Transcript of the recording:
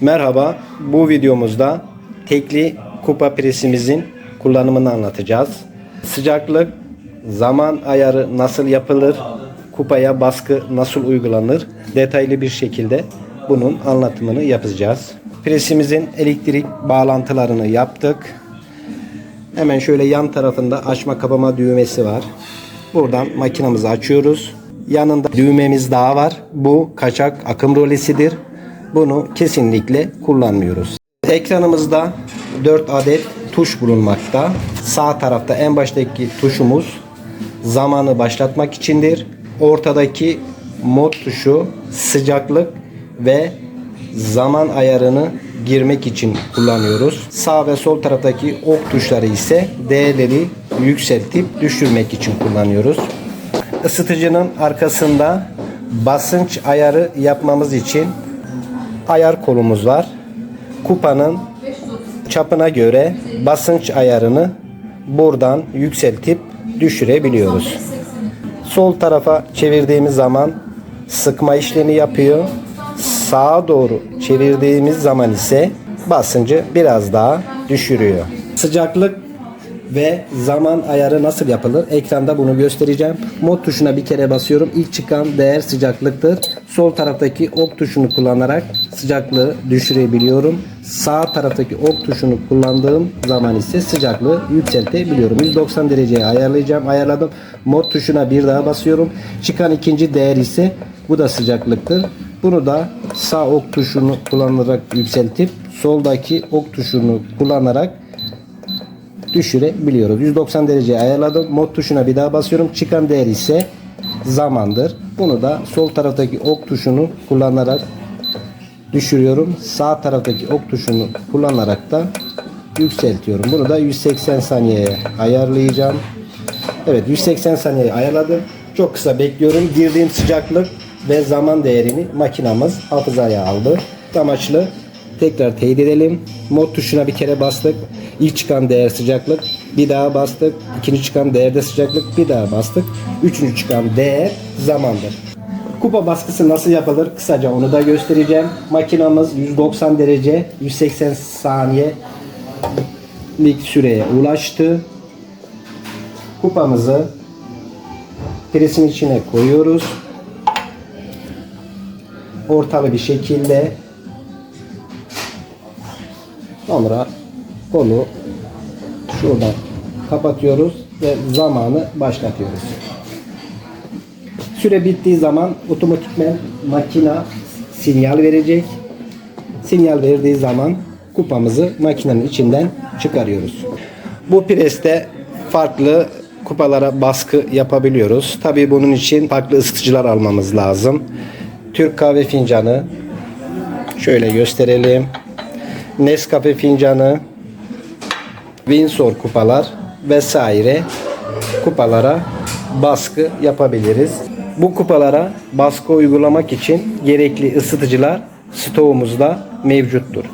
Merhaba, bu videomuzda tekli kupa presimizin kullanımını anlatacağız. Sıcaklık, zaman ayarı nasıl yapılır, kupaya baskı nasıl uygulanır detaylı bir şekilde bunun anlatımını yapacağız. Presimizin elektrik bağlantılarını yaptık. Hemen şöyle yan tarafında açma kapama düğmesi var. Buradan makinamızı açıyoruz. Yanında düğmemiz daha var. Bu kaçak akım rolesidir. Bunu kesinlikle kullanmıyoruz. Ekranımızda 4 adet tuş bulunmakta. Sağ tarafta en baştaki tuşumuz zamanı başlatmak içindir. Ortadaki mod tuşu sıcaklık ve zaman ayarını girmek için kullanıyoruz. Sağ ve sol taraftaki ok tuşları ise değerleri yükseltip düşürmek için kullanıyoruz. Isıtıcının arkasında basınç ayarı yapmamız için ayar kolumuz var. Kupanın çapına göre basınç ayarını buradan yükseltip düşürebiliyoruz. Sol tarafa çevirdiğimiz zaman sıkma işlemi yapıyor. Sağa doğru çevirdiğimiz zaman ise basıncı biraz daha düşürüyor. Sıcaklık ve zaman ayarı nasıl yapılır? Ekranda bunu göstereceğim. Mod tuşuna bir kere basıyorum. İlk çıkan değer sıcaklıktır. Sol taraftaki ok tuşunu kullanarak sıcaklığı düşürebiliyorum. Sağ taraftaki ok tuşunu kullandığım zaman ise sıcaklığı yükseltebiliyorum. 190 dereceye ayarlayacağım. Ayarladım. Mod tuşuna bir daha basıyorum. Çıkan ikinci değer ise bu da sıcaklıktır. Bunu da sağ ok tuşunu kullanarak yükseltip soldaki ok tuşunu kullanarak düşürebiliyoruz. 190 dereceye ayarladım. Mod tuşuna bir daha basıyorum. Çıkan değer ise zamandır. Bunu da sol taraftaki ok tuşunu kullanarak düşürüyorum. Sağ taraftaki ok tuşunu kullanarak da yükseltiyorum. Bunu da 180 saniyeye ayarlayacağım. Evet 180 saniye ayarladım. Çok kısa bekliyorum. Girdiğim sıcaklık ve zaman değerini makinamız hafızaya aldı. Amaçlı tekrar teyit edelim. Mod tuşuna bir kere bastık. İlk çıkan değer sıcaklık. Bir daha bastık. İkinci çıkan değerde sıcaklık. Bir daha bastık. Üçüncü çıkan değer zamandır. Kupa baskısı nasıl yapılır? Kısaca onu da göstereceğim. Makinamız 190 derece 180 saniyelik süreye ulaştı. Kupamızı presin içine koyuyoruz. Ortalı bir şekilde sonra kolu şuradan kapatıyoruz ve zamanı başlatıyoruz. Süre bittiği zaman otomatikmen makina sinyal verecek. Sinyal verdiği zaman kupamızı makinenin içinden çıkarıyoruz. Bu preste farklı kupalara baskı yapabiliyoruz. Tabii bunun için farklı ısıtıcılar almamız lazım. Türk kahve fincanı şöyle gösterelim. Nescafe fincanı, Windsor kupalar vesaire kupalara baskı yapabiliriz. Bu kupalara baskı uygulamak için gerekli ısıtıcılar stoğumuzda mevcuttur.